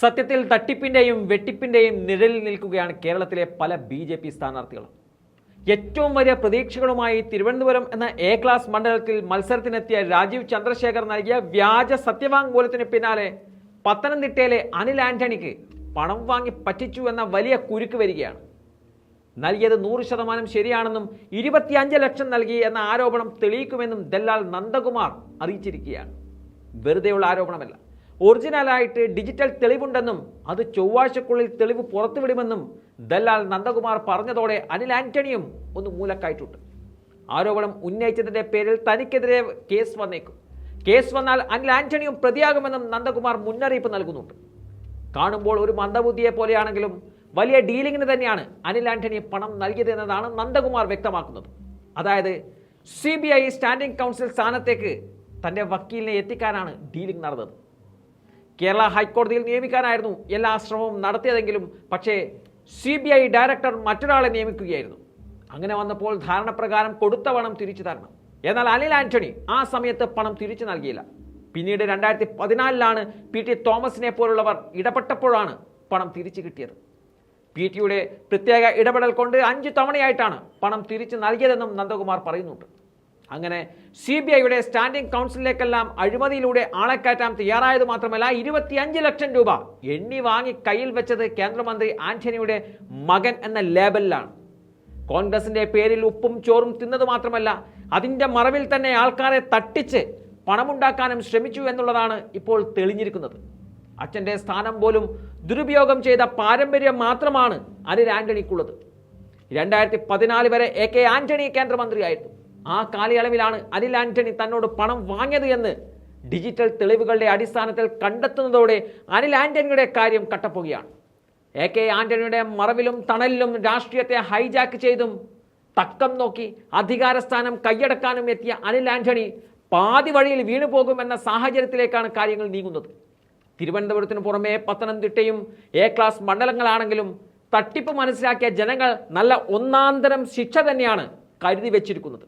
സത്യത്തിൽ തട്ടിപ്പിന്റെയും വെട്ടിപ്പിന്റെയും നിഴലിൽ നിൽക്കുകയാണ് കേരളത്തിലെ പല ബി ജെ പി സ്ഥാനാർത്ഥികളും. ഏറ്റവും വലിയ പ്രതീക്ഷകളുമായി തിരുവനന്തപുരം എന്ന എ ക്ലാസ് മണ്ഡലത്തിൽ മത്സരത്തിനെത്തിയ രാജീവ് ചന്ദ്രശേഖർ നൽകിയ വ്യാജ സത്യവാങ്മൂലത്തിന് പിന്നാലെ പത്തനംതിട്ടയിലെ അനിൽ ആന്റണിക്ക് പണം വാങ്ങി പറ്റിച്ചു എന്ന വലിയ കുരുക്ക് വരികയാണ്. നൽകിയത് നൂറ് ശതമാനം ശരിയാണെന്നും ഇരുപത്തിയഞ്ച് ലക്ഷം നൽകി എന്ന ആരോപണം തെളിയിക്കുമെന്നും ദല്ലാൽ നന്ദകുമാർ അറിയിച്ചിരിക്കുകയാണ്. വെറുതെയുള്ള ആരോപണമല്ല. ഒറിജിനലായിട്ട് ഡിജിറ്റൽ തെളിവുണ്ടെന്നും അത് ചൊവ്വാഴ്ചക്കുള്ളിൽ തെളിവ് പുറത്തുവിടുമെന്നും ദല്ലാൽ നന്ദകുമാർ പറഞ്ഞതോടെ അനിൽ ആന്റണിയും ഒന്ന് മൂലക്കായിട്ടുണ്ട്. ആരോപണം ഉന്നയിച്ചതിന്റെ പേരിൽ തനിക്കെതിരെ കേസ് വന്നേക്കും. കേസ് വന്നാൽ അനിൽ ആന്റണിയും പ്രതിയാകുമെന്നും നന്ദകുമാർ മുന്നറിയിപ്പ് നൽകുന്നുണ്ട്. കാണുമ്പോൾ ഒരു മന്ദബുദ്ധിയെ പോലെയാണെങ്കിലും വലിയ ഡീലിങ്ങിന് തന്നെയാണ് അനിൽ ആന്റണി പണം നൽകിയത് എന്നതാണ് നന്ദകുമാർ വ്യക്തമാക്കുന്നത്. അതായത് C B I standing counsel സ്ഥാനത്തേക്ക് തന്റെ വക്കീലിനെ എത്തിക്കാനാണ് ഡീലിംഗ് നടന്നത്. കേരള ഹൈക്കോടതിയിൽ നിയമിക്കാനായിരുന്നു എല്ലാ ശ്രമവും നടത്തിയതെങ്കിലും പക്ഷേ സി ബി ഐ ഡയറക്ടർ മറ്റൊരാളെ നിയമിക്കുകയായിരുന്നു. അങ്ങനെ വന്നപ്പോൾ ധാരണപ്രകാരം കൊടുത്ത പണം തിരിച്ചു തരണം. എന്നാൽ അനിൽ ആന്റണി ആ സമയത്ത് പണം തിരിച്ചു നൽകിയില്ല. പിന്നീട് രണ്ടായിരത്തി പതിനാലിലാണ് പി ടി തോമസിനെ പോലുള്ളവർ ഇടപെട്ടപ്പോഴാണ് പണം തിരിച്ചു കിട്ടിയത്. പി ടിയുടെ പ്രത്യേക ഇടപെടൽ കൊണ്ട് അഞ്ച് തവണയായിട്ടാണ് പണം തിരിച്ചു നൽകിയതെന്നും നന്ദകുമാർ പറയുന്നുണ്ട്. അങ്ങനെ സി ബി ഐയുടെ സ്റ്റാൻഡിംഗ് കൗൺസിലിലേക്കെല്ലാം അഴിമതിയിലൂടെ ആളെ കയറ്റാൻ തയ്യാറായത് മാത്രമല്ല ഇരുപത്തിയഞ്ച് ലക്ഷം രൂപ എണ്ണി വാങ്ങി കയ്യിൽ വെച്ചത് കേന്ദ്രമന്ത്രി ആന്റണിയുടെ മകൻ എന്ന ലേബലിലാണ്. കോൺഗ്രസിന്റെ പേരിൽ ഉപ്പും ചോറും തിന്നത് മാത്രമല്ല അതിന്റെ മറവിൽ തന്നെ ആൾക്കാരെ തട്ടിച്ച് പണമുണ്ടാക്കാനും ശ്രമിച്ചു എന്നുള്ളതാണ് ഇപ്പോൾ തെളിഞ്ഞിരിക്കുന്നത്. അച്ഛന്റെ സ്ഥാനം പോലും ദുരുപയോഗം ചെയ്ത പാരമ്പര്യം മാത്രമാണ് അനിൽ ആന്റണിക്കുള്ളത്. രണ്ടായിരത്തി പതിനാല് വരെ എ കെ ആന്റണി കേന്ദ്രമന്ത്രിയായിരുന്നു. ആ കാലയളവിലാണ് അനിൽ ആന്റണി തന്നോട് പണം വാങ്ങിയത് എന്ന് ഡിജിറ്റൽ തെളിവുകളുടെ അടിസ്ഥാനത്തിൽ കണ്ടെത്തുന്നതോടെ അനിൽ ആന്റണിയുടെ കാര്യം കട്ടപ്പുകയാണ്. എ കെ ആന്റണിയുടെ മറവിലും തണലിലും രാഷ്ട്രീയത്തെ ഹൈജാക്ക് ചെയ്തും തക്കം നോക്കി അധികാരസ്ഥാനം കൈയടക്കാനും എത്തിയ അനിൽ ആന്റണി പാതി വഴിയിൽ വീണു പോകുമെന്ന സാഹചര്യത്തിലേക്കാണ് കാര്യങ്ങൾ നീങ്ങുന്നത്. തിരുവനന്തപുരത്തിന് പുറമെ പത്തനംതിട്ടയും എ ക്ലാസ് മണ്ഡലങ്ങളാണെങ്കിലും തട്ടിപ്പ് മനസ്സിലാക്കിയ ജനങ്ങൾ നല്ല ഒന്നാന്തരം ശിക്ഷ തന്നെയാണ് കരുതി വെച്ചിരിക്കുന്നത്.